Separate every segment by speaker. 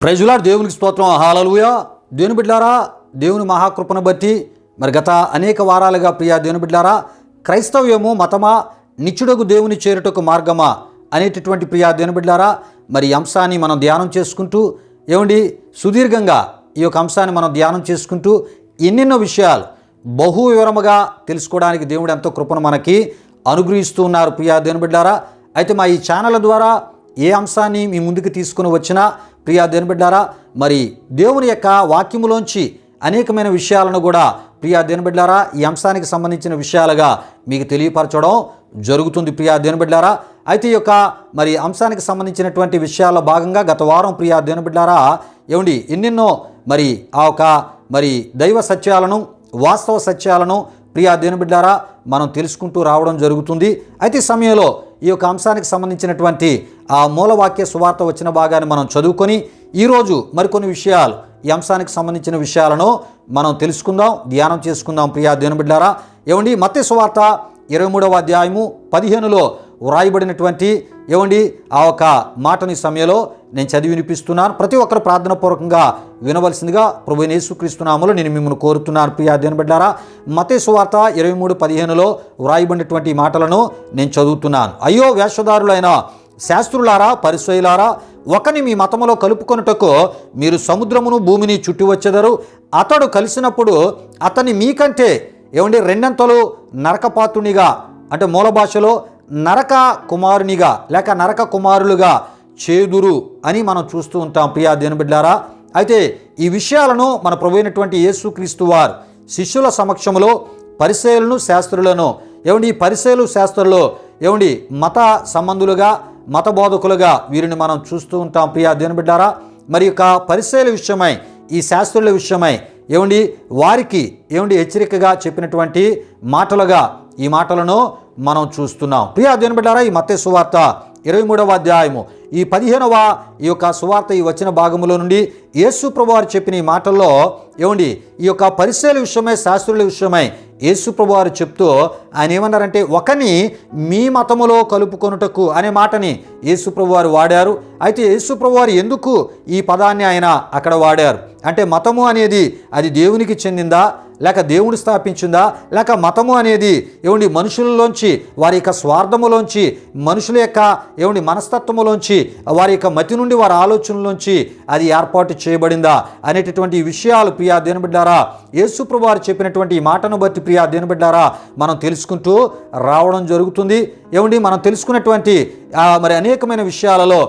Speaker 1: ప్రజలాడు దేవునికి స్తోత్రం. హాలలుయ దేవుని బిడ్డారా దేవుని మహాకృపను బట్టి మరి గత అనేక వారాలుగా ప్రియా దేవుని బిడ్డారా క్రైస్తవ్యము మతమా నిచ్చుడకు దేవుని చేరుటకు మార్గమా అనేటటువంటి ప్రియా దేవుని బిడ్డారా మరి అంశాన్ని మనం ధ్యానం చేసుకుంటూ ఏమండి సుదీర్ఘంగా ఈ యొక్క అంశాన్ని మనం ధ్యానం చేసుకుంటూ ఎన్నెన్నో విషయాలు బహు వివరముగా తెలుసుకోవడానికి దేవుడు ఎంతో కృపను మనకి అనుగ్రహిస్తూ ఉన్నారు ప్రియా దేవుని బిడ్డారా అయితే మా ఈ ఛానల్ ద్వారా ఏ అంశాన్ని మీ ముందుకు తీసుకుని వచ్చినా ప్రియా దేనిబిడ్డారా మరి దేవుని యొక్క వాక్యములోంచి అనేకమైన విషయాలను కూడా ప్రియా దేనిబిడ్డారా ఈ అంశానికి సంబంధించిన విషయాలుగా మీకు తెలియపరచడం జరుగుతుంది ప్రియా దేనిబిడ్డారా అయితే ఈ యొక్క మరి అంశానికి సంబంధించినటువంటి విషయాల్లో భాగంగా గత వారం ప్రియా దేనిబిడ్డారా ఏమండి ఎన్నెన్నో మరి ఆ ఒక మరి దైవ సత్యాలను వాస్తవ సత్యాలను ప్రియా దేవుని బిడ్డారా మనం తెలుసుకుంటూ రావడం జరుగుతుంది. అయితే సమయంలో ఈ యొక్క అంశానికి సంబంధించినటువంటి ఆ మూలవాక్య సువార్త వచ్చిన భాగాన్ని మనం చదువుకొని ఈరోజు మరికొన్ని విషయాలు ఈ అంశానికి సంబంధించిన విషయాలను మనం తెలుసుకుందాం ధ్యానం చేసుకుందాం ప్రియా దేవుని బిడ్డారా. ఏమండి మత్స్య సువార్త ఇరవై మూడవ అధ్యాయము పదిహేనులో వ్రాయబడినటువంటి ఏమండి ఆ ఒక మాటని సమయంలో నేను చదివి వినిపిస్తున్నాను. ప్రతి ఒక్కరు ప్రార్థన పూర్వకంగా వినవలసిందిగా ప్రభు యేసుక్రీస్తునామలో నేను మిమ్మల్ని కోరుతున్నాను. ప్రియా దేని బిడ్డారా మతే సువార్త ఇరవై మూడు పదిహేనులో వ్రాయబడినటువంటి మాటలను నేను చదువుతున్నాను. అయ్యో వేషధారులైన శాస్త్రులారా పరిశైలారా ఒకని మీ మతములో కలుపుకొనుటకు మీరు సముద్రమును భూమిని చుట్టి వచ్చెదరు. అతడు కలిసినప్పుడు అతని మీకంటే ఏమండి రెండంతలు నరకపాతునిగా అంటే మూల భాషలో నరక కుమారునిగా లేక నరక కుమారులుగా చేదురు అని మనం చూస్తూ ఉంటాం. ప్రియా దేని బిడ్డారా అయితే ఈ విషయాలను మన ప్రభువైనటువంటి యేసుక్రీస్తు వారు శిష్యుల సమక్షంలో పరిశీలను శాస్త్రులను ఏమండి ఈ పరిశీలు శాస్త్రుల్లో ఏమండి మత సంబంధులుగా మత బోధకులుగా వీరిని మనం చూస్తూ ఉంటాం. ప్రియా దేని బిడ్డారా మరి యొక్క పరిశైల విషయమై ఈ శాస్త్రుల విషయమై ఏమండి వారికి ఏమండి హెచ్చరికగా చెప్పినటువంటి మాటలుగా ఈ మాటలను మనం చూస్తున్నాం. ప్రియా దేని బిడ్డారా ఈ మత్తే సువార్త ఇరవై మూడవ అధ్యాయము. ఈ పదిహేనవ ఈ యొక్క సువార్త ఈ వచ్చిన భాగంలో నుండి యేసు ప్రభువారు చెప్పిన ఈ మాటల్లో ఏమండి ఈ యొక్క పరిశీల విషయమై శాస్త్రుల విషయమై యేసు ప్రభువారు చెప్తూ ఆయన ఏమన్నారంటే ఒకని మీ మతములో కలుపుకొనుటకు అనే మాటని యేసు ప్రభువారు వాడారు. అయితే యేసు ప్రభువారు ఎందుకు ఈ పదాన్ని ఆయన అక్కడ వాడారు? అంటే మతము అనేది అది దేవునికి చెందిందా? లేక దేవుడు స్థాపించిందా? లేక మతము అనేది ఏమండి మనుషులలోంచి వారి యొక్క స్వార్థములోంచి మనుషుల యొక్క ఏమండి మనస్తత్వములోంచి వారి యొక్క మతి నుండి వారి ఆలోచనలోంచి అది ఏర్పాటు చేయబడిందా అనేటటువంటి విషయాలు ప్రియా దేనబిడ్డారా యేసుప్రభు వారు చెప్పినటువంటి ఈ మాటను బట్టి ప్రియా దేనబిడ్డారా మనం తెలుసుకుంటూ రావడం జరుగుతుంది. ఏమండి మనం తెలుసుకున్నటువంటి మరి అనేకమైన విషయాలలో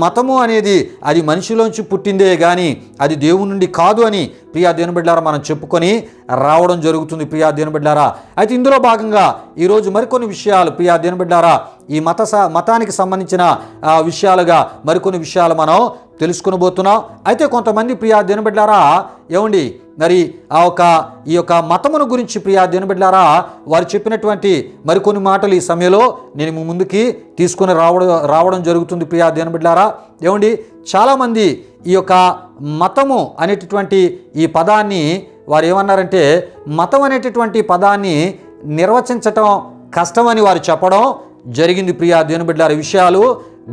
Speaker 1: మతము అనేది అది మనిషిలోంచి పుట్టిందే కానీ అది దేవుని నుండి కాదు అని ప్రియా దేని బిడ్డారా మనం చెప్పుకొని రావడం జరుగుతుంది ప్రియా దేని బిడ్డారా అయితే ఇందులో భాగంగా ఈరోజు మరికొన్ని విషయాలు ప్రియా దేని బిడ్డారా ఈ మత స- మతానికి సంబంధించిన విషయాలుగా మరికొన్ని విషయాలు మనం తెలుసుకునబోతున్నాం. అయితే కొంతమంది ప్రియా దేని ఏమండి? మరి ఆ యొక్క ఈ యొక్క మతమును గురించి ప్రియా దినబిడ్లారా వారు చెప్పినటువంటి మరికొన్ని మాటలు ఈ సమయంలో నేను మీ ముందుకి తీసుకుని రావడం రావడం జరుగుతుంది ప్రియా దినబిడ్లారా. ఏమండి? చాలామంది ఈ యొక్క మతము అనేటటువంటి ఈ పదాన్ని వారు ఏమన్నారంటే మతం అనేటటువంటి పదాన్ని నిర్వచించటం కష్టమని వారు చెప్పడం జరిగింది ప్రియా దినబిడ్లార విషయాలు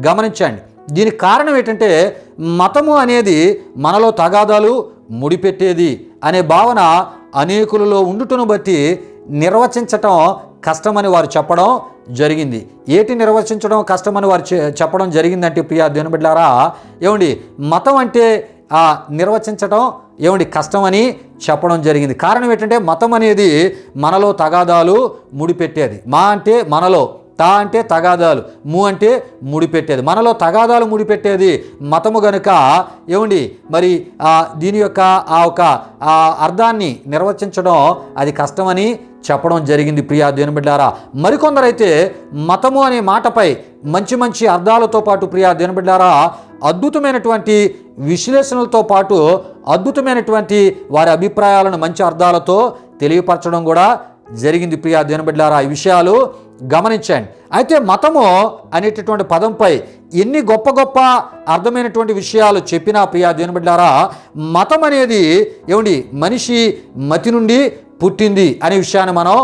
Speaker 1: గమనించండి. దీనికి కారణం ఏంటంటే మతము అనేది మనలో తగాదాలు ముడిపెట్టేది అనే భావన అనేకులలో ఉండుటను బట్టి నిర్వచించటం కష్టమని వారు చెప్పడం జరిగింది. ఏటి నిర్వచించడం కష్టమని వారు చెప్పడం జరిగిందంటే ప్రియా దేనిబిడ్లారా ఏమండి మతం అంటే ఆ నిర్వచించటం ఏమండి కష్టమని చెప్పడం జరిగింది. కారణం ఏంటంటే మతం అనేది మనలో తగాదాలు ముడిపెట్టేది. మా అంటే మనలో తా అంటే తగాదాలు ము అంటే ముడిపెట్టేది. మనలో తగాదాలు ముడిపెట్టేది మతము గనుక ఏమండి? మరి దీని యొక్క ఆ ఒక అర్థాన్ని నిర్వచించడం అది కష్టమని చెప్పడం జరిగింది ప్రియా దేని బిడ్డారా. మరికొందరైతే మతము అనే మాటపై మంచి మంచి అర్థాలతో పాటు ప్రియా దేని బిడ్డారా అద్భుతమైనటువంటి విశ్లేషణలతో పాటు అద్భుతమైనటువంటి వారి అభిప్రాయాలను మంచి అర్థాలతో తెలియపరచడం కూడా జరిగింది. ప్రియా దేనబిడ్లారా ఈ విషయాలు గమనించండి. అయితే మతము అనేటటువంటి పదంపై ఎన్ని గొప్ప గొప్ప అర్థమైనటువంటి విషయాలు చెప్పినా ప్రియా దేనబిడ్లారా మతం అనేది ఏమండి మనిషి మతి నుండి పుట్టింది అనే విషయాన్ని మనం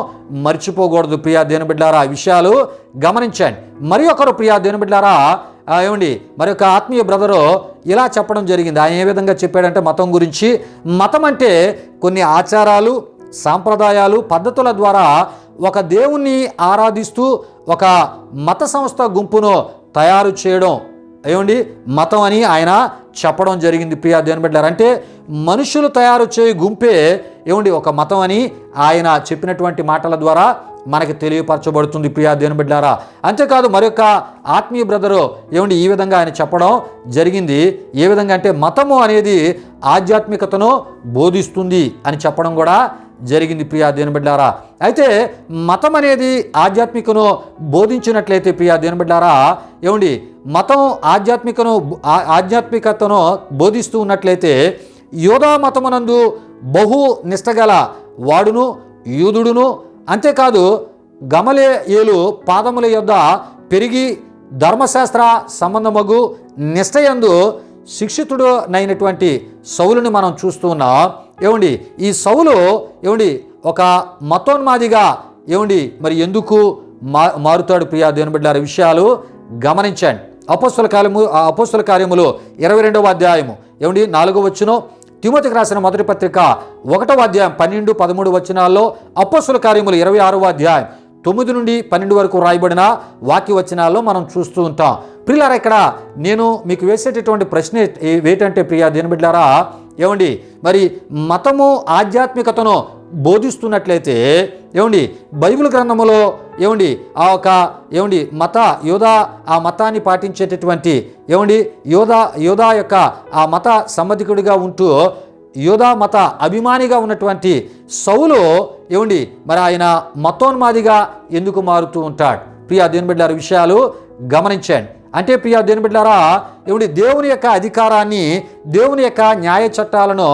Speaker 1: మర్చిపోకూడదు ప్రియా దేని బిడ్డారా ఈ విషయాలు గమనించండి. మరి ఒకరు ప్రియా దేని బిడ్డారా ఏమండి మరి యొక్క ఆత్మీయ బ్రదరు ఇలా చెప్పడం జరిగింది. ఆయన ఏ విధంగా చెప్పాడంటే మతం గురించి మతం అంటే కొన్ని ఆచారాలు సాంప్రదాయాలు పద్ధతుల ద్వారా ఒక దేవుణ్ణి ఆరాధిస్తూ ఒక మత సంస్థ గుంపును తయారు చేయడం. ఏమండి? మతం అని ఆయన చెప్పడం జరిగింది ప్రియా దేవుని బిడ్డారు అంటే మనుషులు తయారు చేయ గుంపే ఏమండి? ఒక మతం అని ఆయన చెప్పినటువంటి మాటల ద్వారా మనకి తెలియపరచబడుతుంది ప్రియా దేవుని బిడ్డారా అంతేకాదు మరొక ఆత్మీయ బ్రదరు ఏమండి? ఈ విధంగా ఆయన చెప్పడం జరిగింది. ఏ విధంగా అంటే మతము అనేది ఆధ్యాత్మికతను బోధిస్తుంది అని చెప్పడం కూడా జరిగింది ప్రియా దేనిబిడ్లారా అయితే మతం అనేది ఆధ్యాత్మికను బోధించినట్లయితే ప్రియా దేనిబిడ్లారా ఏమండి మతం ఆధ్యాత్మికను ఆధ్యాత్మికతను బోధిస్తూ ఉన్నట్లయితే యోధా మతమునందు బహు నిష్టగల వాడును యూదుడును అంతేకాదు గమలేయేలు పాదముల యొద్ద పెరిగి ధర్మశాస్త్ర సంబంధమగు నిష్టయందు శిక్షితుడు నైనటువంటి సౌలుని మనం చూస్తూ ఉన్నాం. ఏమండి ఈ సౌలు ఏమండి ఒక మతోన్మాదిగా ఏమండి మరి ఎందుకు మా మారుతాడు ప్రియా దేవుని బిడ్డారు? విషయాలు గమనించండి. అపోస్తుల కార్యము అపోస్తుల కార్యములు ఇరవై రెండవ అధ్యాయము. ఏమండి నాలుగో వచ్చును తిమోతికి రాసిన మొదటి పత్రిక ఒకటవ అధ్యాయం పన్నెండు పదమూడు వచనాల్లో అపోస్తుల కార్యములు ఇరవై ఆరవ అధ్యాయం. తొమ్మిది నుండి పన్నెండు వరకు రాయబడిన వాక్య వచనాల్లో మనం చూస్తూ ఉంటాం. ప్రియులారా ఇక్కడ నేను మీకు వేసేటటువంటి ప్రశ్న ఏంటంటే ప్రియా దేని బిడ్డారా ఏమండి? మరి మతము ఆధ్యాత్మికతను బోధిస్తున్నట్లయితే ఏమండి? బైబిల్ గ్రంథములో ఏమండి? ఆ ఒక ఏమండి? మత యోధా ఆ మతాన్ని పాటించేటటువంటి ఏమండి? యోధా యోధా యొక్క ఆ మత సంబంధికుడిగా ఉంటూ యోధా మత అభిమానిగా ఉన్నటువంటి సౌలు ఏమండి? మరి ఆయన మతోన్మాదిగా ఎందుకు మారుతూ ఉంటాడు? ప్రియా దేని బిడ్డారు విషయాలు గమనించండి. అంటే ప్రియా దేని బిడ్డారా ఇవి దేవుని యొక్క అధికారాన్ని దేవుని యొక్క న్యాయ చట్టాలను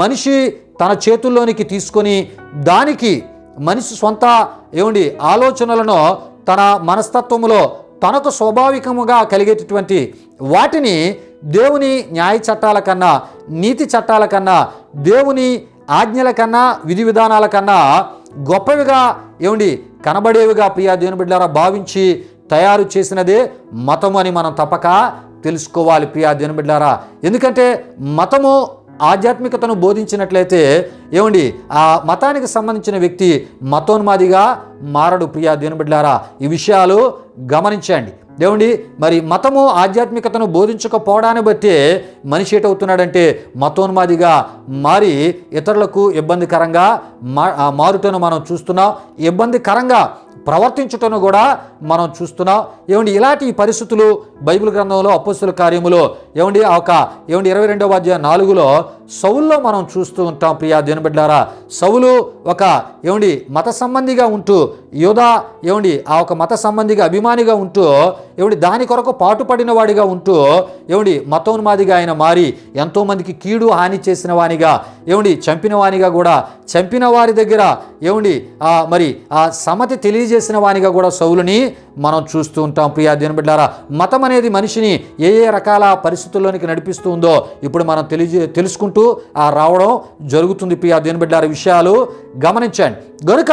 Speaker 1: మనిషి తన చేతుల్లోనికి తీసుకొని దానికి మనిషి సొంత ఏమండి ఆలోచనలను తన మనస్తత్వములో తనకు స్వాభావికముగా కలిగేటటువంటి వాటిని దేవుని న్యాయ చట్టాల కన్నా నీతి చట్టాల కన్నా దేవుని ఆజ్ఞల కన్నా విధి విధానాల కన్నా గొప్పవిగా ఏమండి కనబడేవిగా ప్రియా దేవుని బిడ్డారా భావించి తయారు చేసినదే మతము అని మనం తప్పక తెలుసుకోవాలి ప్రియా దేవుని బిడ్డారా. ఎందుకంటే మతము ఆధ్యాత్మికతను బోధించినట్లయితే ఏమండి ఆ మతానికి సంబంధించిన వ్యక్తి మతోన్మాదిగా మారడు ప్రియా దేవుని బిడ్డారా. ఈ విషయాలు గమనించండి. ఏమండి మరి మతము ఆధ్యాత్మికతను బోధించకపోవడాన్ని బట్టి మనిషి ఏటవుతున్నాడంటే మతోన్మాదిగా మారి ఇతరులకు ఇబ్బందికరంగా మా ఆ మనం చూస్తున్నాం. ఇబ్బందికరంగా ప్రవర్తించుటను కూడా మనం చూస్తున్నాం. ఏమండి ఇలాంటి పరిస్థితులు బైబిల్ గ్రంథంలో అపస్సుల కార్యములో ఏమండి ఆ ఒక ఏమండి ఇరవై రెండవ అధ్యాయం నాలుగులో సౌల్లో మనం చూస్తూ ఉంటాం ప్రియా దేనిబిడ్డారా సౌలు ఒక ఏమండి మత సంబంధిగా ఉంటూ యోధా ఏమండి ఆ ఒక మత సంబంధిగా అభిమానిగా ఉంటూ ఏమండి దాని కొరకు పాటుపడిన వాడిగా ఉంటూ ఏమండి మతోన్మాదిగా ఆయన మారి ఎంతోమందికి కీడు హాని చేసిన వానిగా ఏమండి చంపిన వానిగా కూడా చంపిన వారి దగ్గర ఏమండి మరి ఆ సమతి తెలియజేసిన వానిగా కూడా సౌలుని మనం చూస్తూ ఉంటాం. ప్రియా దేని బిడ్డారా మతం అనేది మనిషిని ఏ ఏ రకాల పరిస్థితుల్లోనికి నడిపిస్తూ ఉందో ఇప్పుడు మనం తెలియజే తెలుసుకుంటూ ఆ రావడం జరుగుతుంది. ప్రియా దేని బిడ్డారా విషయాలు గమనించండి. గనుక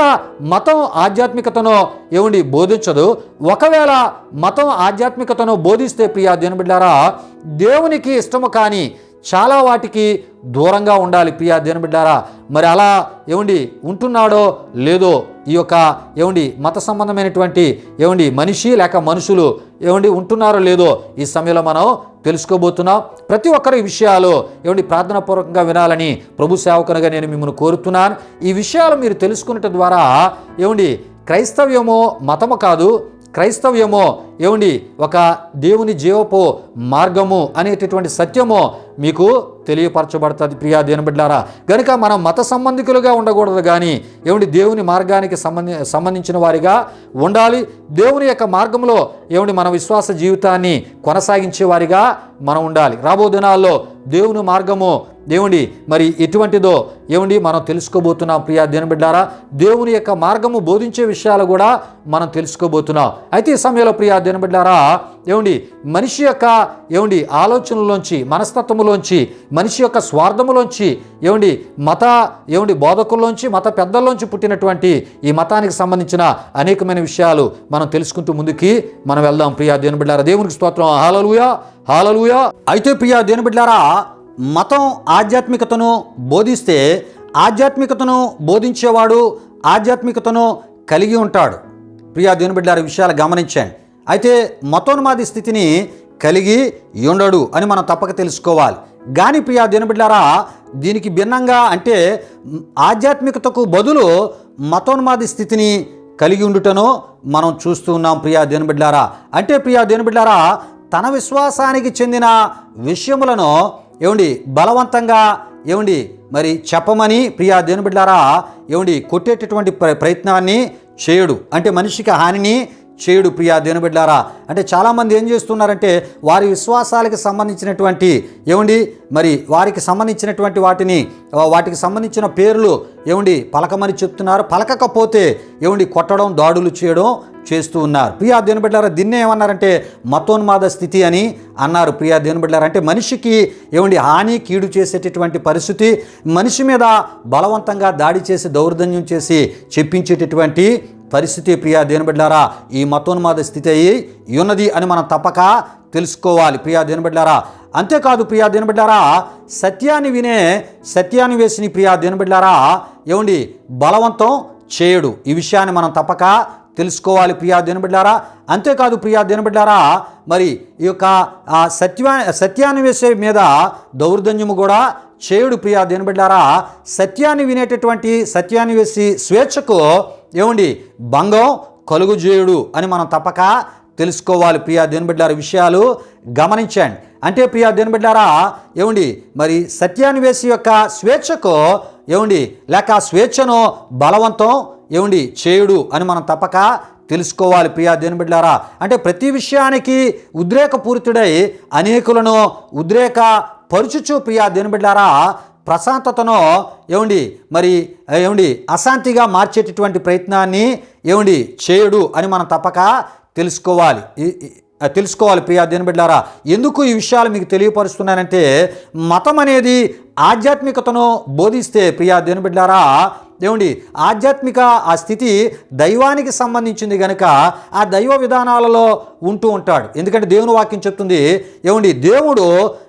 Speaker 1: మతం ఆధ్యాత్మికతను ఏమండి బోధించదు. ఒకవేళ మతం ఆధ్యాత్మికతను బోధిస్తే ప్రియా దేని బిడ్డారా దేవునికి ఇష్టము కానీ చాలా వాటికి దూరంగా ఉండాలి. ప్రియా దేని బిడ్డారా మరి అలా ఏమండి ఉంటున్నాడో లేదో ఈ యొక్క ఏమండి మత సంబంధమైనటువంటి ఏమండి మనిషి లేక మనుషులు ఏమండి ఉంటున్నారో లేదో ఈ సమయంలో మనం తెలుసుకోబోతున్నాం. ప్రతి ఒక్కరి విషయాలు ఏమండి ప్రార్థనాపూర్వకంగా వినాలని ప్రభు సేవకునిగా నేను మిమ్మల్ని కోరుతున్నాను. ఈ విషయాలు మీరు తెలుసుకున్నట ద్వారా ఏమండి క్రైస్తవ్యమో మతము కాదు క్రైస్తవ్యమో ఏమండి ఒక దేవుని జీవపు మార్గము అనేటటువంటి సత్యము మీకు తెలియపరచబడుతుంది ప్రియా దేని బిడ్డారా. గనుక మనం మత సంబంధికులుగా ఉండకూడదు కానీ ఏమిటి దేవుని మార్గానికి సంబంధి సంబంధించిన వారిగా ఉండాలి. దేవుని యొక్క మార్గంలో ఏమిటి మన విశ్వాస జీవితాన్ని కొనసాగించే వారిగా మనం ఉండాలి. రాబో దినాల్లో దేవుని మార్గము దేవుడి మరి ఎటువంటిదో ఏమండి మనం తెలుసుకోబోతున్నాం ప్రియా దేనిబిడ్డారా దేవుని యొక్క మార్గము బోధించే విషయాలు కూడా మనం తెలుసుకోబోతున్నాం. అయితే ఈ సమయంలో ప్రియా దేనిబిడ్డారా ఏమండి మనిషి యొక్క ఏమండి ఆలోచనలోంచి మనస్తత్వములోంచి మనిషి యొక్క స్వార్థములోంచి ఏమండి మత ఏమండి బోధకుల్లోంచి మత పెద్దల్లోంచి పుట్టినటువంటి ఈ మతానికి సంబంధించిన అనేకమైన విషయాలు మనం తెలుసుకుంటూ ముందుకి మనం వెళ్దాం. ప్రియా దేని బిడ్డారా దేవునికి స్తోత్రం. హాలలుయా హాలలుయా. అయితే ప్రియా దేని బిడ్డారా మతం ఆధ్యాత్మికతను బోధిస్తే ఆధ్యాత్మికతను బోధించేవాడు ఆధ్యాత్మికతను కలిగి ఉంటాడు. ప్రియా దేవుని బిడ్డారు విషయాలు గమనించండి. అయితే మతోన్మాది స్థితిని కలిగి ఉండడు అని మనం తప్పక తెలుసుకోవాలి. కానీ ప్రియా దేవుని దీనికి భిన్నంగా అంటే ఆధ్యాత్మికతకు బదులు మతోన్మాది స్థితిని కలిగి ఉండుటను మనం చూస్తూ ఉన్నాం ప్రియా దేవుని అంటే ప్రియా దేవుని తన విశ్వాసానికి చెందిన విషయములను ఏమండి బలవంతంగా ఏమండి మరి చెప్పమని ప్రియా దేనిబిడ్లారా ఏమండి కొట్టేటటువంటి ప్ర- ప్రయత్నాన్ని చేయడు. అంటే మనిషికి హానిని చేయుడు ప్రియా దేవుని అంటే చాలామంది ఏం చేస్తున్నారంటే వారి విశ్వాసాలకు సంబంధించినటువంటి ఏమండి? మరి వారికి సంబంధించినటువంటి వాటిని వాటికి సంబంధించిన పేర్లు ఏమండి? పలకమని చెప్తున్నారు. పలకకపోతే ఏమండి? కొట్టడం దాడులు చేయడం చేస్తూ ఉన్నారు. ప్రియా దేవుని దీన్నే ఏమన్నారంటే మతోన్మాద స్థితి అని అన్నారు. ప్రియా దేవుని అంటే మనిషికి ఏమండి? హాని కీడు చేసేటటువంటి పరిస్థితి మనిషి మీద బలవంతంగా దాడి చేసి దౌర్జన్యం చేసి చెప్పించేటటువంటి పరిస్థితి ప్రియా దేనిబడ్డారా ఈ మతోన్మాద స్థితి అయి ఉన్నది అని మనం తప్పక తెలుసుకోవాలి ప్రియా దేనిబడ్డారా అంతేకాదు ప్రియా దేనిబడ్డారా సత్యాన్ని వినే సత్యాన్ని వేసిన ప్రియా దేనిబడ్డారా ఏమండి బలవంతం చేయడు. ఈ విషయాన్ని మనం తప్పక తెలుసుకోవాలి ప్రియా దేనిబిడ్లారా. అంతేకాదు ప్రియా దేనిబిడ్లారా మరి ఈ యొక్క సత్యా సత్యాన్ని వేసే మీద దౌర్జన్యము కూడా చేయుడు ప్రియా దేని బిడ్డారా సత్యాన్ని వినేటటువంటి సత్యాన్ని వేసి స్వేచ్ఛకు ఏమండి భంగం కలుగు చేయుడు అని మనం తప్పక తెలుసుకోవాలి ప్రియా దేని విషయాలు. గమనించండి. అంటే ప్రియా దేని బిడ్డారా ఏమండి మరి సత్యాన్ని వేసి యొక్క స్వేచ్ఛకు ఏమండి లేక స్వేచ్ఛను బలవంతం ఏమండి చేయుడు అని మనం తప్పక తెలుసుకోవాలి ప్రియా దేని బిడ్డారా. అంటే ప్రతి విషయానికి ఉద్రేకపూరితుడై అనేకులను ఉద్రేక పరుచుచు ప్రియా దేని బిడ్డారా ప్రశాంతతను ఏమండి మరి ఏమండి అశాంతిగా మార్చేటటువంటి ప్రయత్నాన్ని ఏమండి చేయడు అని మనం తప్పక తెలుసుకోవాలి. తెలుసుకోవాలి ప్రియా దేని బిడ్డారా. ఎందుకు ఈ విషయాలు మీకు తెలియపరుస్తున్నానంటే మతం అనేది ఆధ్యాత్మికతను బోధిస్తే ప్రియా దేని బిడ్డారా ఏమండి ఆధ్యాత్మిక ఆ స్థితి దైవానికి సంబంధించింది కనుక ఆ దైవ విధానాలలో ఉంటూ ఉంటాడు. ఎందుకంటే దేవుని వాక్యం చెప్తుంది ఏమండి దేవుడు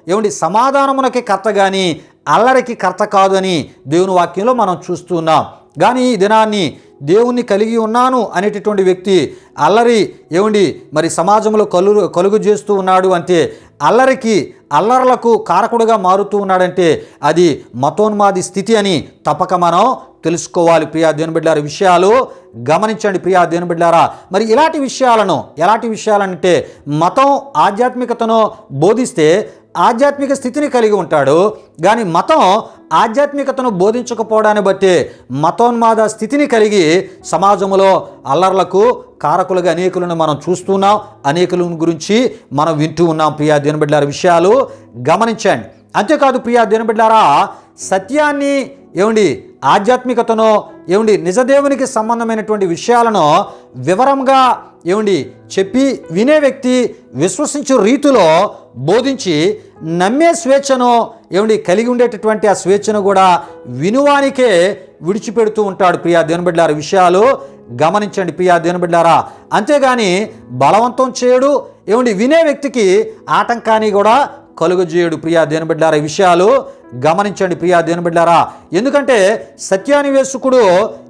Speaker 1: ఏమండి సమాధానమునకి కర్త కానీ అల్లరికి కర్త కాదు అని దేవుని వాక్యంలో మనం చూస్తున్నాం కానీ ఈ దినాన్ని దేవుణ్ణి కలిగి ఉన్నాను అనేటటువంటి వ్యక్తి అల్లరి ఏమండి మరి సమాజంలో కలు కలుగు చేస్తూ ఉన్నాడు అంటే అల్లరికి అల్లర్లకు కారకుడుగా మారుతూ ఉన్నాడంటే అది మతోన్మాది స్థితి అని తప్పక మనం తెలుసుకోవాలి. ప్రియా దేనిబిడ్డారి విషయాలు గమనించండి ప్రియా దేనిబిడ్డారా మరి ఇలాంటి విషయాలను ఎలాంటి విషయాలంటే మతం ఆధ్యాత్మికతను బోధిస్తే ఆధ్యాత్మిక స్థితిని కలిగి ఉంటాడు. కానీ మతం ఆధ్యాత్మికతను బోధించకపోవడాన్ని బట్టి మతోన్మాద స్థితిని కలిగి సమాజంలో అల్లర్లకు కారకులుగా అనేకులను మనం చూస్తున్నాం. అనేకుల గురించి మనం వింటూ ఉన్నాం ప్రియా దేనిబిడ్డార. విషయాలు గమనించండి. అంతేకాదు ప్రియా దేనిబిడ్డారా సత్యాన్ని ఏమండి ఆధ్యాత్మికతను ఏమండి నిజదేవునికి సంబంధమైనటువంటి విషయాలను వివరంగా ఏమండి? చెప్పి వినే వ్యక్తి విశ్వసించు రీతిలో బోధించి నమ్మే స్వేచ్ఛను ఏమండి? కలిగి ఉండేటటువంటి ఆ స్వేచ్ఛను కూడా వినువానికే విడిచిపెడుతూ ఉంటాడు ప్రియా దేనిబిడ్డారా విషయాలు గమనించండి ప్రియా దేనిబిడ్డారా అంతేగాని బలవంతం చేయడు ఏమండి? వినే వ్యక్తికి ఆటంకాన్ని కూడా కలుగజేయుడు ప్రియా దేనిబిడ్డారా విషయాలు గమనించండి ప్రియా దేనిబిడ్డారా ఎందుకంటే సత్యానివేశకుడు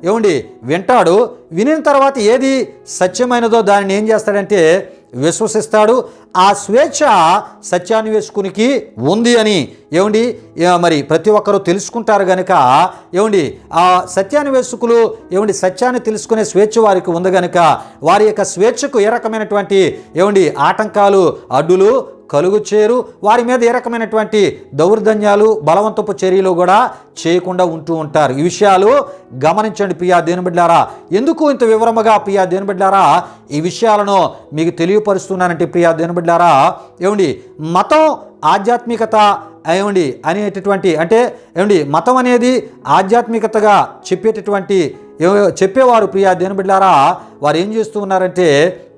Speaker 1: ఏమండి వింటాడు వినిన తర్వాత ఏది సత్యమైనదో దానిని ఏం చేస్తాడంటే విశ్వసిస్తాడు. ఆ స్వేచ్ఛ సత్యాన్వేషకునికి ఉంది అని ఏమండి మరి ప్రతి ఒక్కరూ తెలుసుకుంటారు కనుక ఏమండి ఆ సత్యాన్వేషకులు ఏమండి సత్యాన్ని తెలుసుకునే స్వేచ్ఛ వారికి ఉంది కనుక వారి యొక్క స్వేచ్ఛకు ఏ రకమైనటువంటి ఏమండి ఆటంకాలు అడ్డులు కలుగు చేరు వారి మీద ఏ రకమైనటువంటి దౌర్జన్యాలు బలవంతపు చర్యలు కూడా చేయకుండా ఉంటూ ఉంటారు. ఈ విషయాలు గమనించండి ప్రియా దేనిబిడ్లారా ఎందుకు ఇంత వివరముగా ప్రియా దేనిబిడ్లారా ఈ విషయాలను మీకు తెలియపరుస్తున్నానంటే ప్రియా దేనిబిడ్లారా ఏమండి మతం ఆధ్యాత్మికత ఏమండి? అనేటటువంటి అంటే ఏమండి? మతం అనేది ఆధ్యాత్మికతగా చెప్పేటటువంటి చెప్పేవారు ప్రియా దేని బిడ్డారా వారు ఏం చేస్తూ ఉన్నారంటే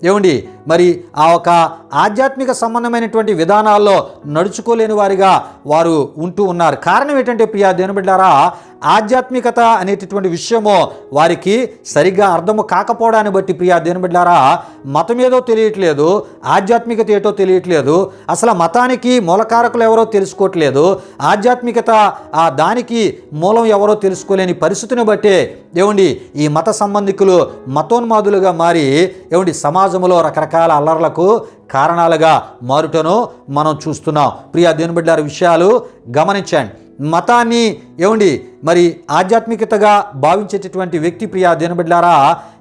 Speaker 1: ఏమండి? మరి ఆ ఒక ఆధ్యాత్మిక సంబంధమైనటువంటి విధానాల్లో నడుచుకోలేని వారిగా వారు ఉంటూ ఉన్నారు. కారణం ఏంటంటే ప్రియా దేనిబిడ్డారా ఆధ్యాత్మికత అనేటటువంటి విషయము వారికి సరిగ్గా అర్థము కాకపోవడాన్ని బట్టి ప్రియా దేనిబిడ్డారా మతం ఏదో తెలియట్లేదు ఆధ్యాత్మికత ఏటో తెలియట్లేదు అసలు మతానికి మూలకారకులు ఎవరో తెలుసుకోవట్లేదు ఆధ్యాత్మికత ఆ దానికి మూలం ఎవరో తెలుసుకోలేని పరిస్థితిని బట్టే ఏమండి ఈ మత సంబంధికులు మతోన్మాదులుగా మారి ఏమండి సమాజంలో రకరకాల అల్లర్లకు కారణాలుగా మారుటను మనం చూస్తున్నాం. ప్రియా దేని బిడ్డారి విషయాలు గమనించండి. మతాన్ని ఏమండి మరి ఆధ్యాత్మికతగా భావించేటటువంటి వ్యక్తి ప్రియా దేనబిడ్లారా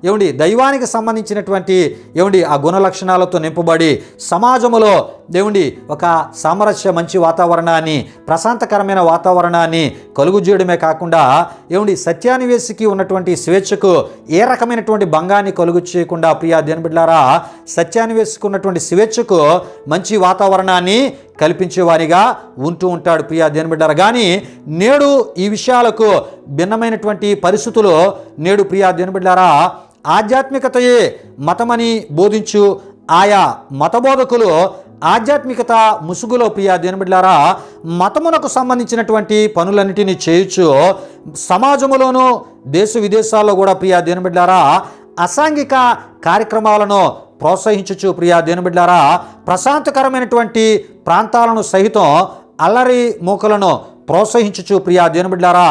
Speaker 1: ఏమండి దైవానికి సంబంధించినటువంటి ఏమండి ఆ గుణ లక్షణాలతో నింపబడి సమాజంలో దేవుండి ఒక సామరస్య మంచి వాతావరణాన్ని ప్రశాంతకరమైన వాతావరణాన్ని కలుగు చేయడమే కాకుండా ఏమండి సత్యానివేశికి ఉన్నటువంటి స్వేచ్ఛకు ఏ రకమైనటువంటి భంగాన్ని కలుగు చేయకుండా ప్రియా దేనబిడ్లారా సత్యానివేశికి ఉన్నటువంటి స్వేచ్ఛకు మంచి వాతావరణాన్ని కల్పించేవారిగా ఉంటూ ఉంటాడు ప్రియా దేనిబిడ్డారు కానీ నేడు ఈ విషయాలకు భిన్నమైనటువంటి పరిస్థితులు నేడు ప్రియా దేనిబిడ్డారా ఆధ్యాత్మికతయే మతమని బోధించు ఆయా మతబోధకులు ఆధ్యాత్మికత ముసుగులో ప్రియా దేనిబిడ్లారా మతమునకు సంబంధించినటువంటి పనులన్నిటినీ చేయొచ్చు సమాజములోనూ దేశ విదేశాల్లో కూడా ప్రియా దేనిబిడ్లారా అసాంఘిక కార్యక్రమాలను ప్రోత్సహించచ్చు ప్రియా దేనిబిడ్లారా ప్రశాంతకరమైనటువంటి ప్రాంతాలను సహితం అల్లరి మూకలను ప్రోత్సహించుచు ప్రియా దేనిబిడ్లారా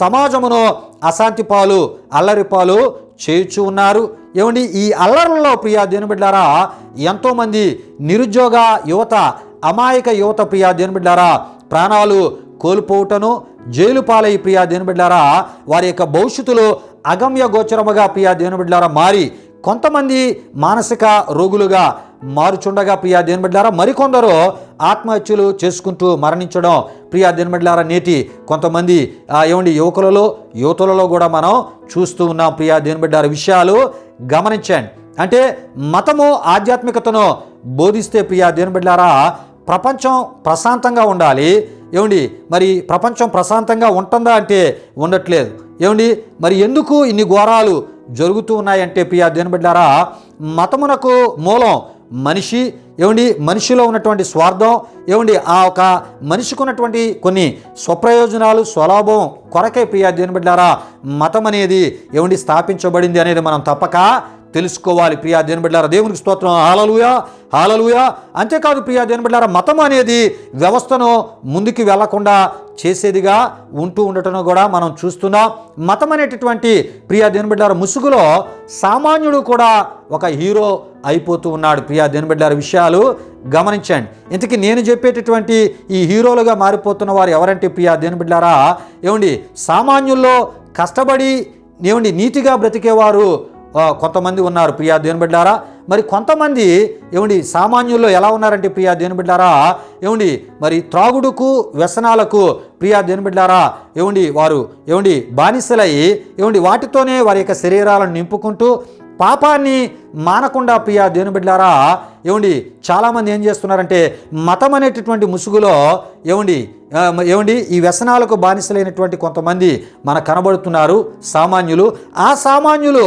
Speaker 1: సమాజమును అశాంతి పాలు అల్లరి పాలు చేయుచు ఉన్నారు. ఏమండి ఈ అల్లర్లలో ప్రియా దేనిబిడ్లారా ఎంతోమంది నిరుద్యోగ యువత అమాయక యువత ప్రియా దేనిబిడ్లారా ప్రాణాలు కోల్పోవటను జైలు పాలై ప్రియా దేనిబిడ్లారా వారి యొక్క భవిష్యత్తులో అగమ్య గోచరముగా ప్రియా దేనిబిడ్లారా మారి కొంతమంది మానసిక రోగులుగా మారుచుండగా ప్రియా దేనిబడ్లారా? మరికొందరు ఆత్మహత్యలు చేసుకుంటూ మరణించడం. ప్రియా దేనిబడ్లారా నేటి కొంతమంది ఏమండి యువకులలో యువతులలో కూడా మనం చూస్తూ ఉన్నాం ప్రియా దేనిబిడ్లారా విషయాలు. గమనించండి. అంటే మతము ఆధ్యాత్మికతను బోధిస్తే ప్రియా దేనిబడ్లారా ప్రపంచం ప్రశాంతంగా ఉండాలి. ఏమండి మరి ప్రపంచం ప్రశాంతంగా ఉంటుందా అంటే ఉండట్లేదు. ఏమండి మరి ఎందుకు ఇన్ని ఘోరాలు జరుగుతూ ఉన్నాయంటే ప్రియా దేనిబడ్డారా మతమునకు మూలం మనిషి ఏమండి మనిషిలో ఉన్నటువంటి స్వార్థం ఏమండి ఆ ఒక మనిషికి ఉన్నటువంటి కొన్ని స్వప్రయోజనాలు స్వలాభం కొరకే ప్రియా దేనిబిడ్డారా మతం అనేది ఏమండి స్థాపించబడింది అనేది మనం తప్పక తెలుసుకోవాలి. ప్రియా దేని దేవునికి స్తోత్రం. హాలలుయా హాలలుయా. అంతేకాదు ప్రియా దేని మతం అనేది వ్యవస్థను ముందుకు వెళ్ళకుండా చేసేదిగా ఉంటూ ఉండటం కూడా మనం చూస్తున్నాం. మతం అనేటటువంటి ప్రియా దేని ముసుగులో సామాన్యుడు కూడా ఒక హీరో అయిపోతూ ఉన్నాడు. ప్రియా దేని విషయాలు గమనించండి. ఇంతకీ నేను చెప్పేటటువంటి ఈ హీరోలుగా మారిపోతున్న వారు ఎవరంటే ప్రియా దేనిబిడ్డారా ఏమండి సామాన్యుల్లో కష్టపడి ఏమండి నీతిగా బ్రతికేవారు కొంతమంది ఉన్నారు. ప్రియా దేని బిడ్డారా మరి కొంతమంది ఏమండి సామాన్యుల్లో ఎలా ఉన్నారంటే ప్రియా దేని బిడ్డారా ఏమండి మరి త్రాగుడుకు వ్యసనాలకు ప్రియా దేని బిడ్డారా ఏమండి వారు ఏమండి బానిసలై ఏమండి వాటితోనే వారి యొక్క శరీరాలను నింపుకుంటూ పాపాన్ని మానకుండా ప్రియా దేని బిడ్డారా ఏమండి చాలామంది ఏం చేస్తున్నారంటే మతం అనేటటువంటి ముసుగులో ఏమండి ఆ, ఏమండి ఈ వ్యసనాలకు బానిసలైనటువంటి కొంతమంది మన కనబడుతున్నారు సామాన్యులు. ఆ సామాన్యులు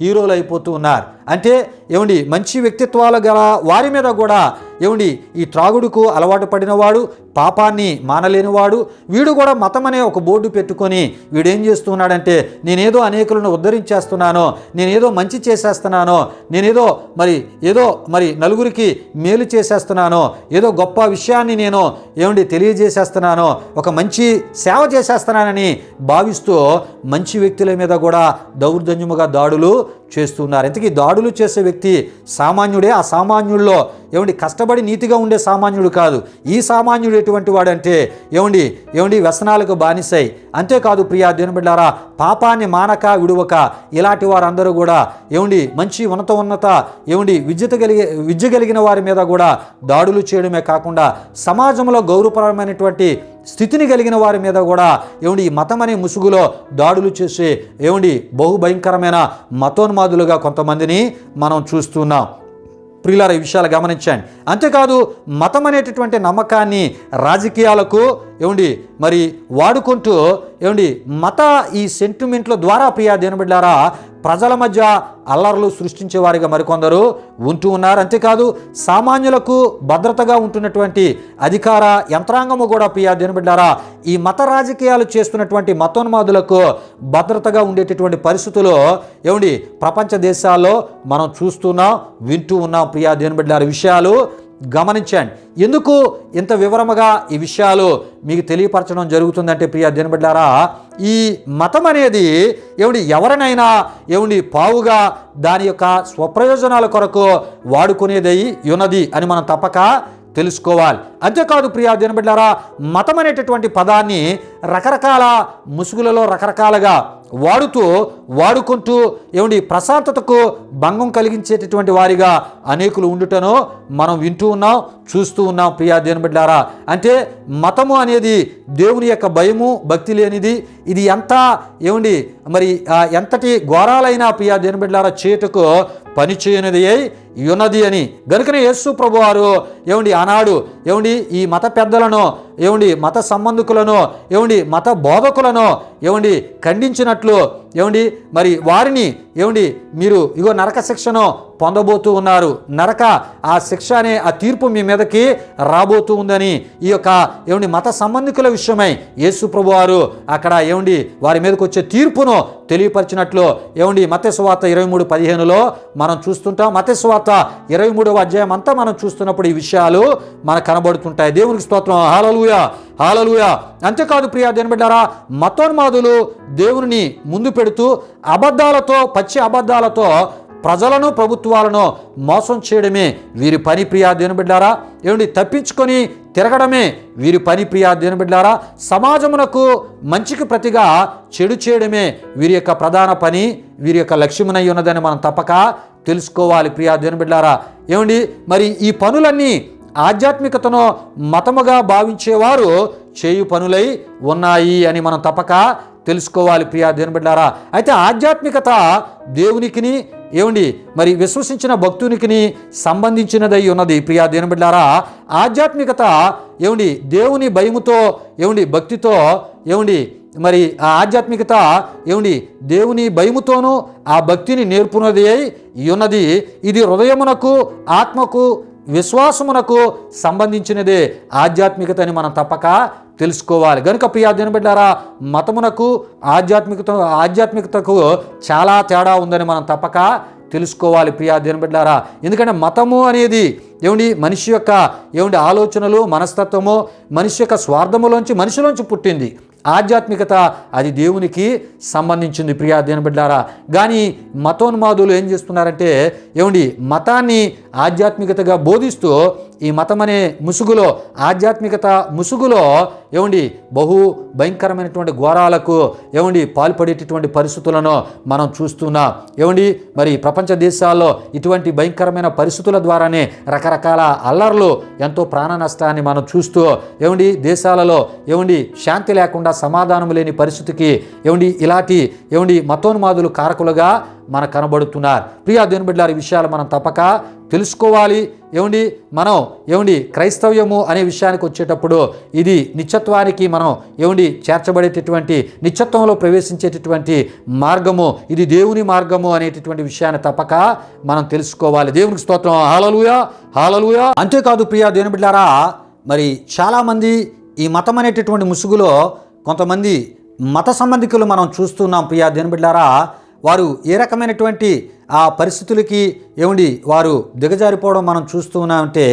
Speaker 1: హీరోలు అయిపోతూ ఉన్నారు. అంటే ఏమండి మంచి వ్యక్తిత్వాలు గల వారి మీద కూడా ఏమండి ఈ త్రాగుడుకు అలవాటు పడినవాడు పాపాన్ని మానలేనివాడు వీడు కూడా మతం అనే ఒక బోర్డు పెట్టుకొని వీడేం చేస్తున్నాడంటే నేనేదో అనేకులను ఉద్ధరించేస్తున్నాను నేనేదో మంచి చేసేస్తున్నాను నేనేదో మరి ఏదో మరి నలుగురికి మేలు చేసేస్తున్నాను ఏదో గొప్ప విషయాన్ని నేను ఏమండి తెలియజేసేస్తున్నాను ఒక మంచి సేవ చేసేస్తున్నానని భావిస్తూ మంచి వ్యక్తుల మీద కూడా దౌర్జన్యముగా దాడులు చేస్తున్నారు. ఇంతకీ దాడులు చేసే వ్యక్తి సామాన్యుడే? ఆ సామాన్యుల్లో ఏమండి కష్టపడి నీతిగా ఉండే సామాన్యుడు కాదు. ఈ సామాన్యుడు ఎటువంటి వాడంటే ఏమండి ఏమండి వ్యసనాలకు బానిసై. అంతేకాదు ప్రియా దేనిబిడ్డారా పాపాన్ని మానక విడువక ఇలాంటి వారందరూ కూడా ఏమండి మంచి ఉన్నత ఉన్నత ఏమండి విద్యత కలిగి విద్య కలిగిన వారి మీద కూడా దాడులు చేయడమే కాకుండా సమాజంలో గౌరవపరమైనటువంటి స్థితిని కలిగిన వారి మీద కూడా ఏమండి ఈ మతం అనే ముసుగులో దాడులు చేసే ఏమండి బహుభయంకరమైన మతోన్మాదులుగా కొంతమందిని మనం చూస్తున్నాం. ప్రియులార ఈ విషయాలు గమనించండి. అంతేకాదు మతం అనేటటువంటి నమ్మకాన్ని రాజకీయాలకు ఏమండి మరి వాడుకుంటూ ఏమండి మత ఈ సెంటిమెంట్ల ద్వారా ప్రియా దేనబిడ్డారా ప్రజల మధ్య అల్లర్లు సృష్టించేవారిగా మరికొందరు ఉంటూ ఉన్నారు. అంతేకాదు సామాన్యులకు భద్రతగా ఉంటున్నటువంటి అధికార యంత్రాంగము కూడా ప్రియా దేనబిడ్డారా ఈ మత రాజకీయాలు చేస్తున్నటువంటి మతోన్మాదులకు భద్రతగా ఉండేటటువంటి పరిస్థితులు ఏమండి? ప్రపంచ దేశాల్లో మనం చూస్తున్నాం వింటూ ఉన్నాం ప్రియా దేనబిడ్డారా విషయాలు. గమనించండి. ఎందుకు ఇంత వివరముగా ఈ విషయాలు మీకు తెలియపరచడం జరుగుతుందంటే ప్రియా దినబడ్డారా ఈ మతం అనేది ఏమిటి ఎవరినైనా ఏమిటి పావుగా దాని యొక్క స్వప్రయోజనాల కొరకు వాడుకునేది ఉన్నది అని మనం తప్పక తెలుసుకోవాలి. అంతేకాదు ప్రియా దినబిడ్డారా మతం అనేటటువంటి పదాన్ని రకరకాల ముసుగులలో రకరకాలుగా వాడుతూ వాడుకుంటూ ఏమిటి ప్రశాంతతకు భంగం కలిగించేటటువంటి వారిగా అనేకులు ఉండుటను మనం వింటూ ఉన్నాం చూస్తూ ఉన్నాం ప్రియా దేవుని బిడ్డారా అంటే మతము అనేది దేవుని యొక్క భయము భక్తి లేనిది. ఇది ఎంత ఏమండి మరి ఎంతటి ఘోరాలైనా ప్రియా దేవుని బిడ్డారా చేటుకు పనిచేయనిది అయి ఉన్నది అని. గనుకనే యేసు ప్రభు వారు ఏమండి ఆనాడు ఏమండి ఈ మత పెద్దలను ఏమండి మత సంబంధికులను ఏమండి మత బోధకులను ఏమండి ఖండించినట్లు ఏమండి మరి వారిని ఏమండి మీరు ఇగో నరక శిక్షను పొందబోతూ ఉన్నారు. నరక ఆ శిక్ష అనే ఆ తీర్పు మీ మీదకి రాబోతూ ఉందని. ఈ యొక్క ఏమండి మత సంబంధికుల విషయమై యేసు ప్రభు వారు అక్కడ ఏమండి వారి మీదకి వచ్చే తీర్పును తెలియపరిచినట్లు ఏమండి మత్స్యవార్త ఇరవై మూడు పదిహేనులో మనం చూస్తుంటాం. మత్స్యవార్త ఇరవై మూడవ అధ్యాయం అంతా మనం చూస్తున్నప్పుడు ఈ విషయాలు మనకు కనబడుతుంటాయి. దేవునికి స్తోత్రం. హాలలుయ హాలలుయ అంతేకాదు ప్రియా దేని బిడ్డారా మతోన్మాదులు దేవుని ముందు పెడుతూ అబద్ధాలతో పచ్చి అబద్ధాలతో ప్రజలను ప్రభుత్వాలను మోసం చేయడమే వీరి పని ప్రియా దేని ఏమిటి తప్పించుకొని తిరగడమే వీరి పని ప్రియా దేనిబిడ్డారా సమాజమునకు మంచికి ప్రతిగా చెడు చేయడమే వీరి యొక్క ప్రధాన పని వీరి యొక్క లక్ష్యమునై ఉన్నదని మనం తప్పక తెలుసుకోవాలి ప్రియా దేనిబిడ్డారా ఏమండి మరి ఈ పనులన్నీ ఆధ్యాత్మికతను మతముగా భావించేవారు చేయు పనులై ఉన్నాయి అని మనం తప్పక తెలుసుకోవాలి ప్రియా దేవుని బిడ్డారా అయితే ఆధ్యాత్మికత దేవునికిని ఏమండి మరి విశ్వసించిన భక్తునికిని సంబంధించినదై ఉన్నది. ప్రియా దేవుని బిడ్డారా ఆధ్యాత్మికత ఏమండి దేవుని భయముతో ఏమండి భక్తితో ఏమండి మరి ఆ ఆధ్యాత్మికత ఏమండి దేవుని భయముతోనూ ఆ భక్తిని నేర్పునది అయి ఉన్నది. ఇది హృదయమునకు ఆత్మకు విశ్వాసమునకు సంబంధించినదే ఆధ్యాత్మికత అని మనం తప్పక తెలుసుకోవాలి. గనుక ప్రియా బిడ్డారా మతమునకు ఆధ్యాత్మికత ఆధ్యాత్మికతకు చాలా తేడా ఉందని మనం తప్పక తెలుసుకోవాలి ప్రియా బిడ్డారా. ఎందుకంటే మతము అనేది ఏమిటి మనిషి యొక్క ఏమిటి ఆలోచనలు మనస్తత్వము మనిషి యొక్క స్వార్థములోంచి మనిషిలోంచి పుట్టింది. ఆధ్యాత్మికత అది దేవునికి సంబంధించింది ప్రియా దేని బిడ్డారా. కానీ మతోన్మాదులు ఏం చేస్తున్నారంటే ఏమండి మతాన్ని ఆధ్యాత్మికతగా బోధిస్తూ ఈ మతం అనే ముసుగులో ఆధ్యాత్మికత ముసుగులో ఏమండి బహు భయంకరమైనటువంటి ఘోరాలకు ఏమండి పాల్పడేటటువంటి పరిస్థితులను మనం చూస్తున్నాం. ఏమండి మరి ప్రపంచ దేశాల్లో ఇటువంటి భయంకరమైన పరిస్థితుల ద్వారానే రకరకాల అల్లర్లు ఎంతో ప్రాణ నష్టాన్ని మనం చూస్తూ ఏమండి దేశాలలో ఏమండి శాంతి లేకుండా సమాధానం లేని పరిస్థితికి ఏమండి ఇలాంటి ఏమండి మతోన్మాదులు కారకులుగా మనకు కనబడుతున్నారు. ప్రియా దేవుని బిడ్డలారి విషయాలు మనం తప్పక తెలుసుకోవాలి. ఏమండి? మనం ఏమండి? క్రైస్తవ్యము అనే విషయానికి వచ్చేటప్పుడు ఇది నిత్యత్వానికి మనం ఏమండి? చేర్చబడేటటువంటి నిత్యత్వంలో ప్రవేశించేటటువంటి మార్గము ఇది దేవుని మార్గము అనేటటువంటి విషయాన్ని తప్పక మనం తెలుసుకోవాలి. దేవునికి స్తోత్రం. హాలలుయా హాలలుయా అంతేకాదు ప్రియా దేవుని బిడ్డారా మరి చాలామంది ఈ మతం అనేటటువంటి ముసుగులో కొంతమంది మత సంబంధికులు మనం చూస్తున్నాం. ప్రియా దేని బిడ్డారా వారు ఏ రకమైనటువంటి ఆ పరిస్థితులకి ఏమండి వారు దిగజారిపోవడం మనం చూస్తూ ఉన్నామంటే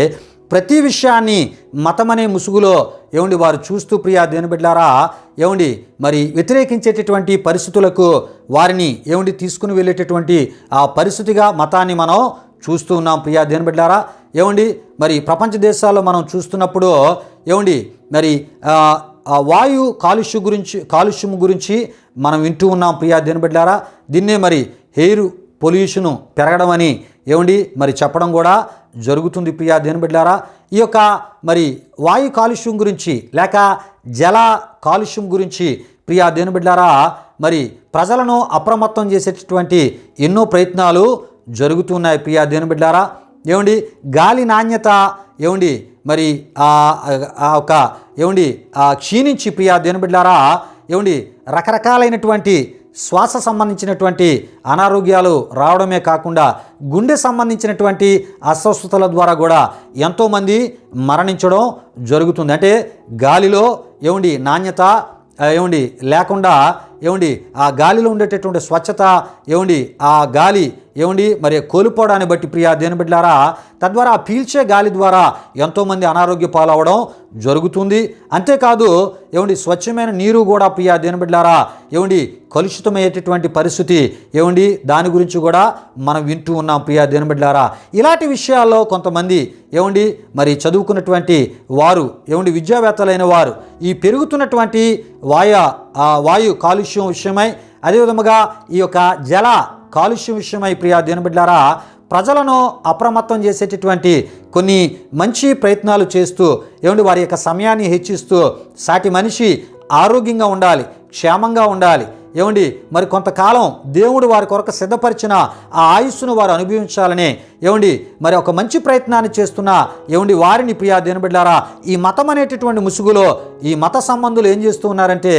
Speaker 1: ప్రతి విషయాన్ని మతమనే ముసుగులో ఏమండి వారు చూస్తూ ప్రియా దేని బిడ్డారా ఏమండి మరి వ్యతిరేకించేటటువంటి పరిస్థితులకు వారిని ఏమండి తీసుకుని వెళ్ళేటటువంటి ఆ పరిస్థితిగా మతాన్ని మనం చూస్తూ ఉన్నాం ప్రియా దేని బిడ్డారా ఏమండి మరి ప్రపంచ దేశాల్లో మనం చూస్తున్నప్పుడు ఏమండి మరి వాయు కాలుష్యం గురించి కాలుష్యం గురించి మనం వింటూ ఉన్నాం. ప్రియా దేని బిడ్డారా దీన్నే మరి హెయిర్ పొల్యూషను పెరగడం అని ఏమండి? మరి చెప్పడం కూడా జరుగుతుంది ప్రియా దేని బిడ్డారా. ఈ యొక్క మరి వాయు కాలుష్యం గురించి లేక జల కాలుష్యం గురించి ప్రియా దేని బిడ్డారా మరి ప్రజలను అప్రమత్తం చేసేటటువంటి ఎన్నో ప్రయత్నాలు జరుగుతున్నాయి ప్రియా దేని బిడ్డారా. ఏమండి? గాలి నాణ్యత ఏమండి? మరి ఆ ఒక ఏమండి ఆ క్షీణించి ప్రియా దేని బిడ్డారా ఏమండి రకరకాలైనటువంటి శ్వాస సంబంధించినటువంటి అనారోగ్యాలు రావడమే కాకుండా గుండె సంబంధించినటువంటి అస్వస్థతల ద్వారా కూడా ఎంతోమంది మరణించడం జరుగుతుంది. అంటే గాలిలో ఏమండి నాణ్యత ఏమండి లేకుండా ఏమండి ఆ గాలిలో ఉండేటటువంటి స్వచ్ఛత ఏమండి ఆ గాలి ఏమండి? మరి కోల్పోవడాన్ని బట్టి ప్రియా దేని బిడ్డారా తద్వారా పీల్చే గాలి ద్వారా ఎంతోమంది అనారోగ్య పాలవడం జరుగుతుంది. అంతేకాదు ఏమండి స్వచ్ఛమైన నీరు కూడా ప్రియా దేని బిడ్డారా ఏమండి కలుషితమయ్యేటటువంటి పరిస్థితి ఏమండి దాని గురించి కూడా మనం వింటూ ఉన్నాం ప్రియా దేని బిడ్డారా ఇలాంటి విషయాల్లో కొంతమంది ఏమండి మరి చదువుకున్నటువంటి వారు ఏమండి విద్యావేత్తలైన వారు ఈ పెరుగుతున్నటువంటి వాయ వాయు కాలుష్యం విషయమై అదేవిధముగా ఈ యొక్క జల కాలుష్యం విషయమై ప్రియా దేనిబిడ్లారా ప్రజలను అప్రమత్తం చేసేటటువంటి కొన్ని మంచి ప్రయత్నాలు చేస్తూ ఏమండి వారి యొక్క సమయాన్ని హెచ్చిస్తూ సాటి మనిషి ఆరోగ్యంగా ఉండాలి క్షేమంగా ఉండాలి. ఏమండి మరి కొంతకాలం దేవుడు వారి కొరకు సిద్ధపరిచిన ఆ ఆయుస్సును వారు అనుభవించాలని ఏమండి మరి ఒక మంచి ప్రయత్నాన్ని చేస్తున్న ఏమండి వారిని ప్రియా దేనిబిడ్డారా ఈ మతం అనేటటువంటి ముసుగులో ఈ మత సంబంధులు ఏం చేస్తూ ఉన్నారంటే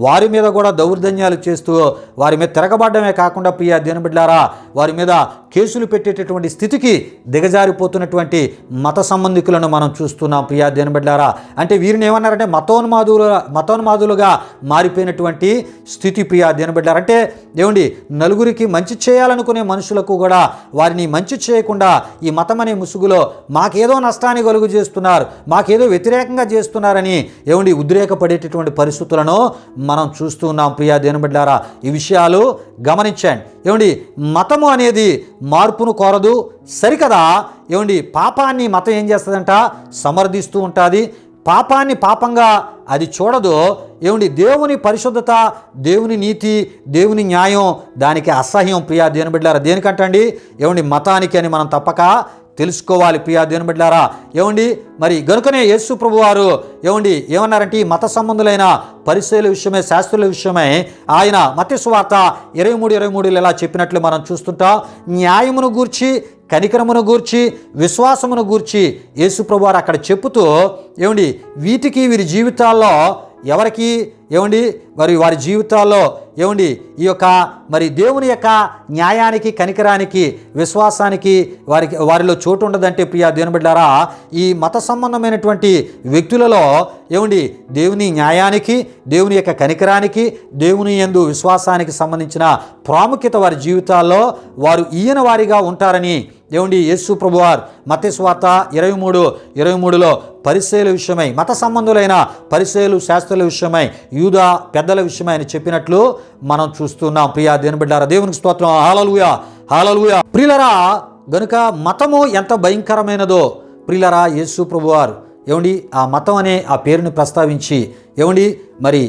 Speaker 1: వారి మీద కూడా దౌర్జన్యాలు చేస్తూ వారి మీద తిరగబడమే కాకుండా ప్రియా దేనిబిడ్డారా వారి మీద కేసులు పెట్టేటటువంటి స్థితికి దిగజారిపోతున్నటువంటి మత సంబంధికులను మనం చూస్తున్నాం ప్రియా దేనిబిడ్డారా అంటే వీరిని ఏమన్నారంటే మతోన్మాదులు మతోన్మాదులుగా మారిపోయినటువంటి స్థితి ప్రియా దేనిబిడ్డారా అంటే ఏమండి నలుగురికి మంచి చేయాలనుకునే మనుషులకు కూడా వారిని మంచి చేయ లేకుండా ఈ మతం అనే ముసుగులో మాకేదో నష్టాన్ని కలుగు చేస్తున్నారు మాకేదో వ్యతిరేకంగా చేస్తున్నారని ఏమండి ఉద్రేకపడేటటువంటి పరిస్థితులను మనం చూస్తూ ఉన్నాం. ప్రియా దేనబడ్డారా ఈ విషయాలు గమనించండి. ఏమండి మతము అనేది మార్పును కోరదు సరికదా? ఏమండి పాపాన్ని మతం ఏం చేస్తుందంట? సమర్థిస్తూ ఉంటుంది. పాపాన్ని పాపంగా అది చూడదు ఏమిటి దేవుని పరిశుద్ధత దేవుని నీతి దేవుని న్యాయం దానికి అసహ్యం ప్రియా దేని బిడ్డారా దేనికంటండి? ఏమిటి మతానికి అని మనం తప్పక తెలుసుకోవాలి ప్రియా దేని బిడ్డారా ఏమండి? మరి గనుకనే యేసు ప్రభు వారు ఏమండి? ఏమన్నారంటే ఈ మత సంబంధులైన పరిశీల విషయమే శాస్త్రుల విషయమై ఆయన మత్స్వార్త ఇరవై మూడు ఇరవై మూడులు ఇలా చెప్పినట్లు మనం చూస్తుంటాం. న్యాయమును గూర్చి కనికరమును గూర్చి విశ్వాసమును గూర్చి యేసుప్రభు వారు అక్కడ చెప్పుతూ ఏమండి? వీటికి వీరి జీవితాల్లో ఎవరికి? ఏమండి? మరి వారి జీవితాల్లో ఏమండి? ఈ యొక్క మరి దేవుని యొక్క న్యాయానికి కనికరానికి విశ్వాసానికి వారికి వారిలో చోటు ఉండదంటే ప్రియా దేవుని బిడ్డారా ఈ మత సంబంధమైనటువంటి వ్యక్తులలో ఏమండి? దేవుని న్యాయానికి దేవుని యొక్క కనికరానికి దేవుని యందు విశ్వాసానికి సంబంధించిన ప్రాముఖ్యత వారి జీవితాల్లో వారు ఈయన వారిగా ఉంటారని ఏమండి యేసు ప్రభువార్ మతస్వార్త ఇరవై మూడు ఇరవై మూడులో పరిశీల విషయమై మత సంబంధులైన పరిశీలు శాస్త్రుల విషయమై యూదా పెద్దల విషయమై అని చెప్పినట్లు మనం చూస్తున్నాం. ప్రియా దేని బిడ్డారా దేవునికి స్తోత్రం. హాలలుయా హాలలుయా ప్రియులరా గనుక మతము ఎంత భయంకరమైనదో ప్రియులరా యేసు ప్రభువారు. ఏమండి ఆ మతం అనే ఆ పేరుని ప్రస్తావించి ఏమండి మరి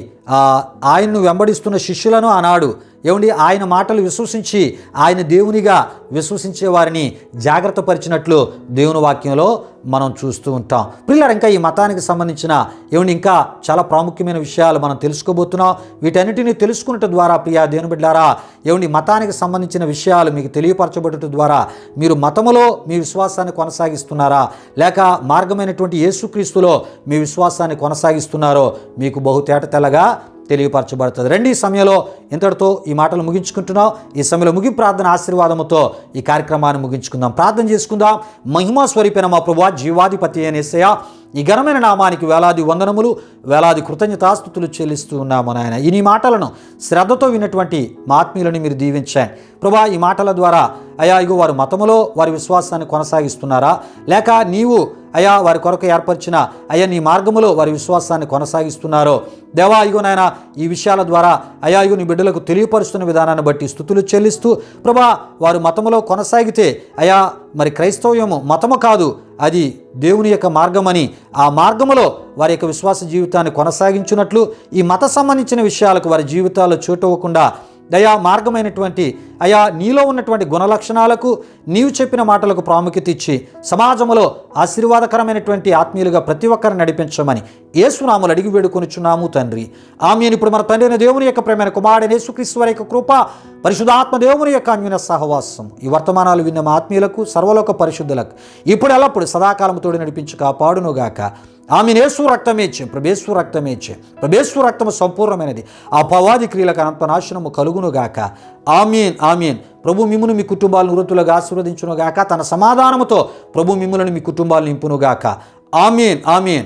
Speaker 1: ఆయనను వెంబడిస్తున్న శిష్యులను ఆనాడు ఏమండి? ఆయన మాటలు విశ్వసించి ఆయన దేవునిగా విశ్వసించే వారిని జాగ్రత్త పరిచినట్లు దేవుని వాక్యంలో మనం చూస్తూ ఉంటాం. పిల్లలు ఇంకా ఈ మతానికి సంబంధించిన ఏమండి? ఇంకా చాలా ప్రాముఖ్యమైన విషయాలు మనం తెలుసుకోబోతున్నాం. వీటన్నిటిని తెలుసుకున్నట్టు ద్వారా ప్రియా దేవుని బిడ్డారా ఏమండి? మతానికి సంబంధించిన విషయాలు మీకు తెలియపరచబడటం ద్వారా మీరు మతములో మీ విశ్వాసాన్ని కొనసాగిస్తున్నారా? లేక మార్గమైనటువంటి యేసుక్రీస్తులో మీ విశ్వాసాన్ని కొనసాగిస్తున్నారో మీకు బహు తేట తెల్లగా తెలియపరచబడుతుంది. రండి ఈ సమయంలో ఇంతటితో ఈ మాటలు ముగించుకుంటున్నాం. ఈ సమయంలో ముగి ప్రార్థన ఆశీర్వాదముతో ఈ కార్యక్రమాన్ని ముగించుకుందాం. ప్రార్థన చేసుకుందాం. మహిమా స్వరూపైన మా ప్రభు జీవాధిపతి అనేసయ ఈ ఘనమైన నామానికి వేలాది వందనములు వేలాది కృతజ్ఞతాస్థుతులు చెల్లిస్తూ ఉన్నాము నాయన. ఈ మాటలను శ్రద్ధతో విన్నటువంటి మా ఆత్మీయులను మీరు దీవించండి. ప్రభా ఈ మాటల ద్వారా అయా ఇగో వారు మతములో వారి విశ్వాసాన్ని కొనసాగిస్తున్నారా? లేక నీవు అయా వారి కొరకు ఏర్పరిచిన అయ్యా నీ మార్గములో వారి విశ్వాసాన్ని కొనసాగిస్తున్నారో? దేవా ఇగో నాయన ఈ విషయాల ద్వారా అయా ఇగో నీ బిడ్డలకు తెలియపరుస్తున్న విధానాన్ని బట్టి స్థుతులు చెల్లిస్తూ ప్రభా వారు మతములో కొనసాగితే అయా మరి క్రైస్తవ్యము మతము కాదు అది దేవుని యొక్క మార్గమని ఆ మార్గములో వారి యొక్క విశ్వాస జీవితాన్ని కొనసాగించున్నట్లు ఈ మత సంబంధించిన విషయాలకు వారి జీవితాల్లో చోటు అవ్వకుండా దయా మార్గమైనటువంటి అయా నీలో ఉన్నటువంటి గుణలక్షణాలకు నీవు చెప్పిన మాటలకు ప్రాముఖ్యత ఇచ్చి సమాజంలో ఆశీర్వాదకరమైనటువంటి ఆత్మీయులుగా ప్రతి ఒక్కరిని నడిపించమని ఏసునాములు అడిగి వేడుకొనిచున్నాము తండ్రి. ఆమె ఇప్పుడు మన తండ్రి దేవుని యొక్క ప్రేమైన కుమారుడు యేసుక్రీస్తు వారి యొక్క కృప పరిశుధాత్మ దేవుని యొక్క అన్యున సహవాసం ఈ వర్తమానాలు విన్న మా ఆత్మీయులకు సర్వలోక పరిశుద్ధులకు ఇప్పుడు ఎల్లప్పుడు సదాకాలం తోడు నడిపించి కాపాడునుగాక. ఆమె రక్తమే రక్తమేచ్చే ప్రభేశ్వ రక్తమేచ్చే ప్రభేశ్వ రక్తము సంపూర్ణమైనది. ఆ పవాది క్రియలకు అనంత నాశనము కలుగునుగాక ఆమీన్ ఆమెన్. ప్రభు మిమ్మును మీ కుటుంబాలను వృత్తులుగా ఆశీర్వదించునుగాక తన సమాధానముతో ప్రభు మిమ్ములను మీ కుటుంబాలు నింపునుగాక ఆమీన్ ఆమీన్.